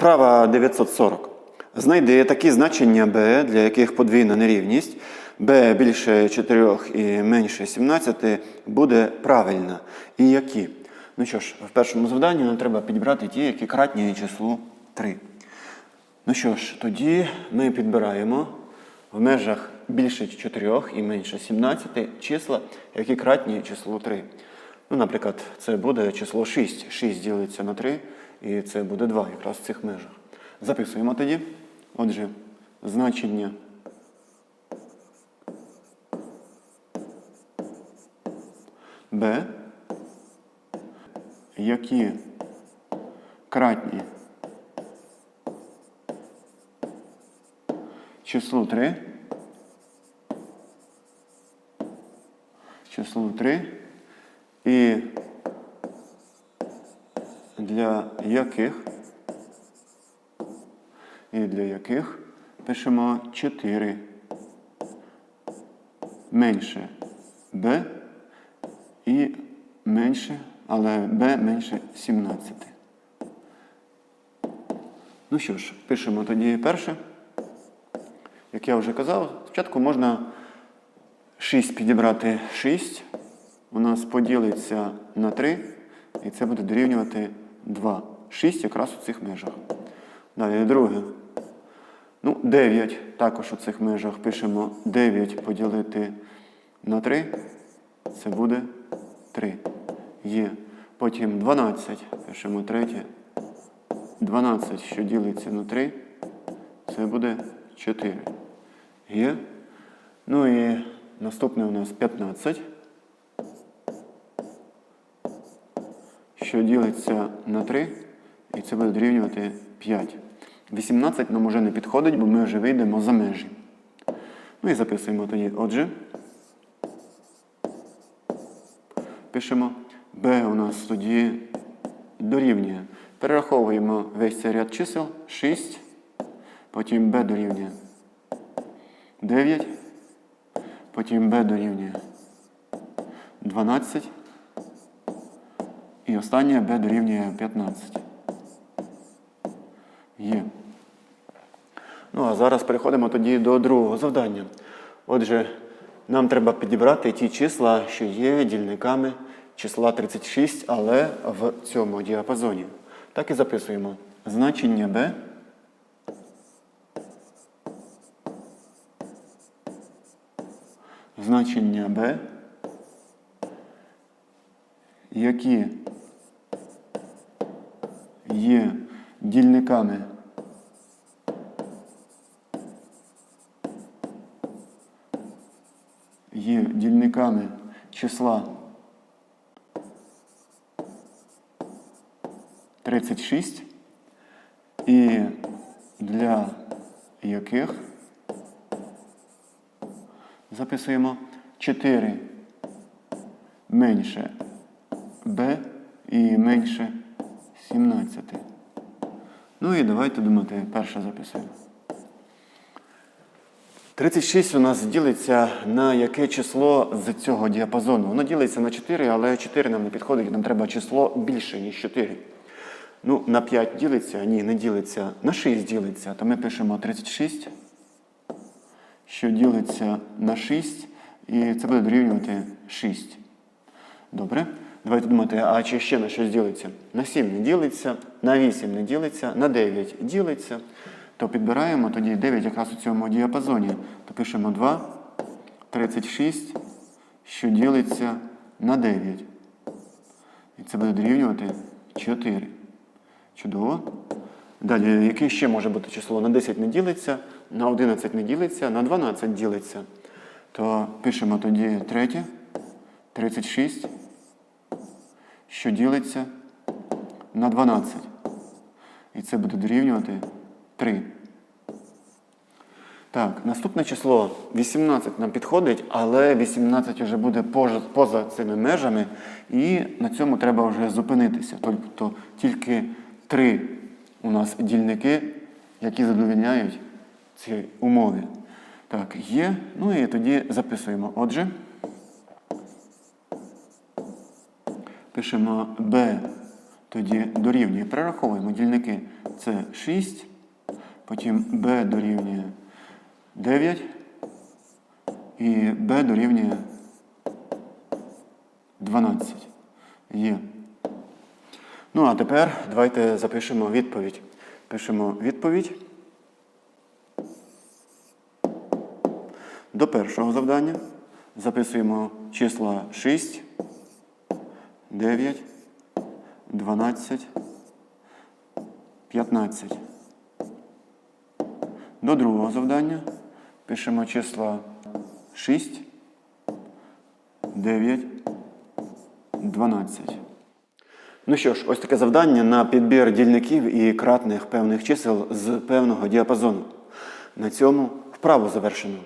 Вправа 940. Знайди такі значення b, для яких подвійна нерівність b більше 4 і менше 17 буде правильна. І які? Ну що ж, в першому завданні нам треба підібрати ті, які кратні числу 3. Ну що ж, тоді ми підбираємо в межах більше 4 і менше 17 числа, які кратні числу 3. Ну, наприклад, це буде число 6. 6 ділиться на 3, і це буде 2 якраз в цих межах. Записуємо тоді. Отже, значення. B, які кратні? Числу 3, числу 3, і для яких і для яких пишемо 4 менше b і менше, але b менше 17. Ну що ж, пишемо тоді перше. Як я вже казав, спочатку можна 6 підібрати 6. У нас поділиться на 3, і це буде дорівнювати 2. 6 якраз у цих межах. Далі друге. Ну, 9 також у цих межах пишемо 9 поділити на 3. Це буде 3. Є. Потім 12. Пишемо третє. 12, що ділиться на 3. Це буде 4. Є. Ну і наступне у нас 15. Що ділиться на 3. І це буде дорівнювати 5. 18 нам уже не підходить, бо ми вже вийдемо за межі. Ну і записуємо тоді. Отже, пишемо b у нас тоді дорівнює. Перераховуємо весь цей ряд чисел 6. Потім b дорівнює 9. Потім b дорівнює 12. І останнє b дорівнює 15. Є. Ну, а зараз переходимо тоді до другого завдання. Отже, нам треба підібрати ті числа, що є дільниками числа 36, але в цьому діапазоні. Так і записуємо. Значення b значення b, які є дільниками. Є дільниками числа 36 і для яких записуємо 4 менше b і менше 17. Ну і давайте думати, перше записуємо. 36 у нас ділиться на яке число з цього діапазону? Воно ділиться на 4, але 4 нам не підходить, нам треба число більше, ніж 4. Ну, на 5 ділиться, ні, не ділиться. На 6 ділиться, то ми пишемо 36, що ділиться на 6, і це буде дорівнювати 6. Добре. Давайте думати, а чи ще на щось ділиться? На 7 не ділиться, на 8 не ділиться, на 9 ділиться. То підбираємо тоді 9 якраз у цьому діапазоні. То пишемо 2, 36, що ділиться на 9. І це буде дорівнювати 4. Чудово. Далі, яке ще може бути число? На 10 не ділиться, на 11 не ділиться, на 12 ділиться. То пишемо тоді третє, 36, що ділиться на 12. І це буде дорівнювати 3. Так, наступне число 18 нам підходить, але 18 вже буде поза, поза цими межами, і на цьому треба вже зупинитися. Тобто тільки 3 у нас дільники, які задовільняють цій умові. Так, є. Ну і тоді записуємо. Отже, пишемо b Тоді дорівнює. Перераховуємо дільники. Це 6, потім b дорівнює 9 і b дорівнює 12. Є. Ну, а тепер давайте запишемо відповідь. Пишемо відповідь. До першого завдання записуємо числа 6, 9, 12, 15. До другого завдання пишемо числа 6, 9, 12. Ну що ж, ось таке завдання на підбір дільників і кратних певних чисел з певного діапазону. На цьому вправу завершено.